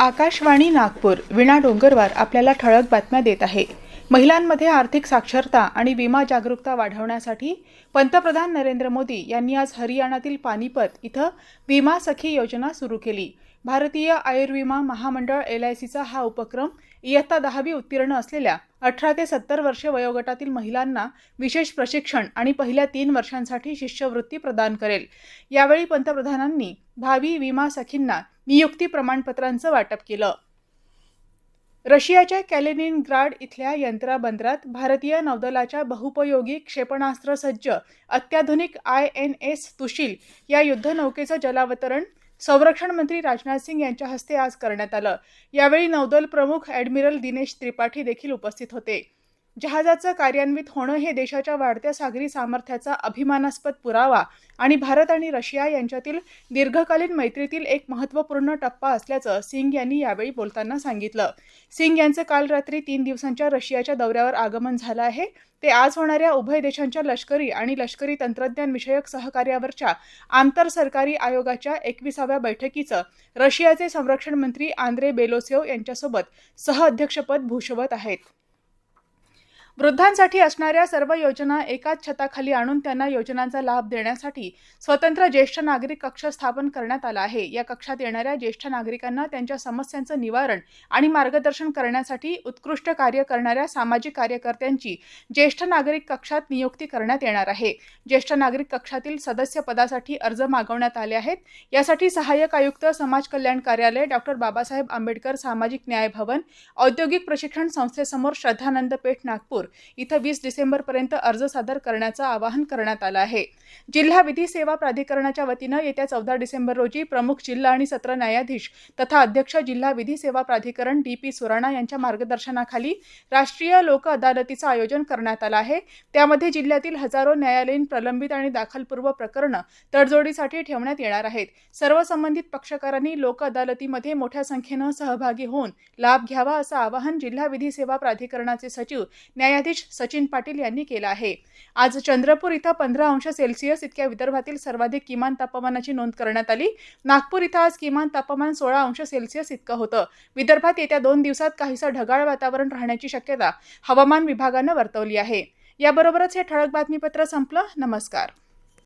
आकाशवाणी नागपूर विणा डोंगरवार आपल्याला ठळक बातम्या देत आहे. महिलांमध्ये आर्थिक साक्षरता आणि विमा जागरूकता वाढवण्यासाठी पंतप्रधान नरेंद्र मोदी यांनी आज हरियाणातील पानिपत इथं विमा सखी योजना सुरू केली. भारतीय आयुर्विमा महामंडळ एल आय सीचा हा उपक्रम इयत्ता दहावी उत्तीर्ण असलेल्या अठरा ते सत्तर वर्षे वयोगटातील महिलांना विशेष प्रशिक्षण आणि पहिल्या तीन वर्षांसाठी शिष्यवृत्ती प्रदान करेल. यावेळी पंतप्रधानांनी भावी विमा सखींना नियुक्ती प्रमाणपत्रांचं वाटप केलं. रशियाच्या कॅलिनिनग्राड इथल्या यंत्राबंदरात भारतीय नौदलाच्या बहुपयोगी क्षेपणास्त्र सज्ज अत्याधुनिक आय एन एस तुशील या युद्धनौकेचं जलावतरण संरक्षण मंत्री राजनाथ सिंग यांच्या हस्ते आज करण्यात आलं. यावेळी नौदल प्रमुख ॲडमिरल दिनेश त्रिपाठी देखील उपस्थित होते. जहाजाचं कार्यान्वित होणं हे देशाच्या वाढत्या सागरी सामर्थ्याचा अभिमानास्पद पुरावा आणि भारत आणि रशिया यांच्यातील दीर्घकालीन मैत्रीतील एक महत्त्वपूर्ण टप्पा असल्याचं सिंग यांनी यावेळी बोलताना सांगितलं. सिंग यांचं काल रात्री तीन दिवसांच्या रशियाच्या दौऱ्यावर आगमन झालं आहे. ते आज होणाऱ्या उभय देशांच्या लष्करी आणि लष्करी तंत्रज्ञान विषयक सहकार्यावरच्या आंतरसरकारी आयोगाच्या एकविसाव्या बैठकीचं रशियाचे संरक्षण मंत्री आंद्रे बेलोसेव यांच्यासोबत सहअध्यक्षपद भूषवत आहेत. वृद्धांसाठी असणाऱ्या सर्व योजना एकाच छताखाली आणून त्यांना योजनांचा लाभ देण्यासाठी स्वतंत्र ज्येष्ठ नागरिक कक्ष स्थापन करण्यात आला आहे. या कक्षात येणाऱ्या ज्येष्ठ नागरिकांना त्यांच्या समस्यांचं निवारण आणि मार्गदर्शन करण्यासाठी उत्कृष्ट कार्य करणाऱ्या सामाजिक कार्यकर्त्यांची ज्येष्ठ नागरिक कक्षात नियुक्ती करण्यात येणार आहे. ज्येष्ठ नागरिक कक्षातील सदस्य पदासाठी अर्ज मागवण्यात आले आहेत. यासाठी सहाय्यक आयुक्त समाज कल्याण कार्यालय डॉक्टर बाबासाहेब आंबेडकर सामाजिक न्याय भवन औद्योगिक प्रशिक्षण संस्थेसमोर श्रद्धानंद पेठ नागपूर. इथं वीस डिसेंबरपर्यंत अर्ज सादर करण्याचं आवाहन करण्यात आलं आहे. जिल्हा विधी सेवा प्राधिकरणाच्या वतीनं येत्या चौदा डिसेंबर रोजी प्रमुख जिल्हा आणि सत्र न्यायाधीश तथा अध्यक्ष जिल्हा विधी सेवा प्राधिकरण डी पी सुराणा यांच्या मार्गदर्शनाखाली राष्ट्रीय लोक अदालतीचं आयोजन करण्यात आलं आहे. त्यामध्ये जिल्ह्यातील हजारो न्यायालयीन प्रलंबित आणि दाखलपूर्व प्रकरणं तडजोडीसाठी ठेवण्यात येणार आहेत. सर्व संबंधित पक्षकारांनी लोक अदालतीमध्ये मोठ्या संख्येनं सहभागी होऊन लाभ घ्यावा असं आवाहन जिल्हा विधी सेवा प्राधिकरणाचे सचिव न्यायाधीश सचिन पाटील यांनी केलं आहे. आज चंद्रपूर इथं पंधरा अंश सेल्सिअस इतक्या विदर्भातील सर्वाधिक किमान तापमानाची नोंद करण्यात आली. नागपूर इथं आज किमान तापमान सोळा अंश सेल्सिअस इतकं होतं. विदर्भात येत्या दोन दिवसात काहीसं ढगाळ वातावरण राहण्याची शक्यता हवामान विभागानं वर्तवली आहे. याबरोबरच हे ठळक बातमीपत्र संपलं. नमस्कार.